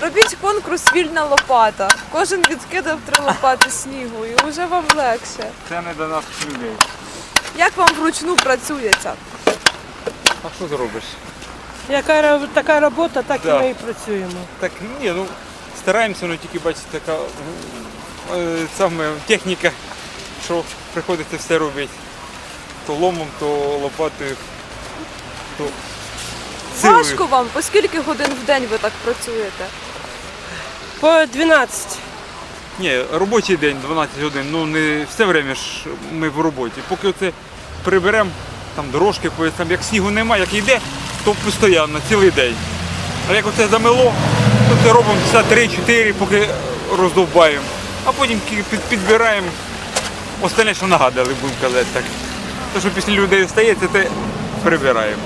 Проходить конкурс вільна лопата. Кожен відкидав три лопати снігу, і вже вам легше. Це не до нас людей. Як вам вручну працюється? А що зробиш? Яка така робота, так Да. і ми і працюємо. Так ні, ну стараємося, ну тільки бачите, така е, саме техніка, що приходиться все робити. То ломом, то лопатою, то силою. Важко вам, по скільки годин в день ви так працюєте? По 12. Ні, робочий день 12 годин, ну не все время ж ми в роботі. Поки це приберемо, там дорожки, там, як снігу немає, як йде, то постійно, цілий день. А як оце замело, то це робимо часа 3-4, поки роздовбаємо. А потім підбираємо остальне, що нагадали, будемо казати так. Те, що після людей стається, те прибираємо.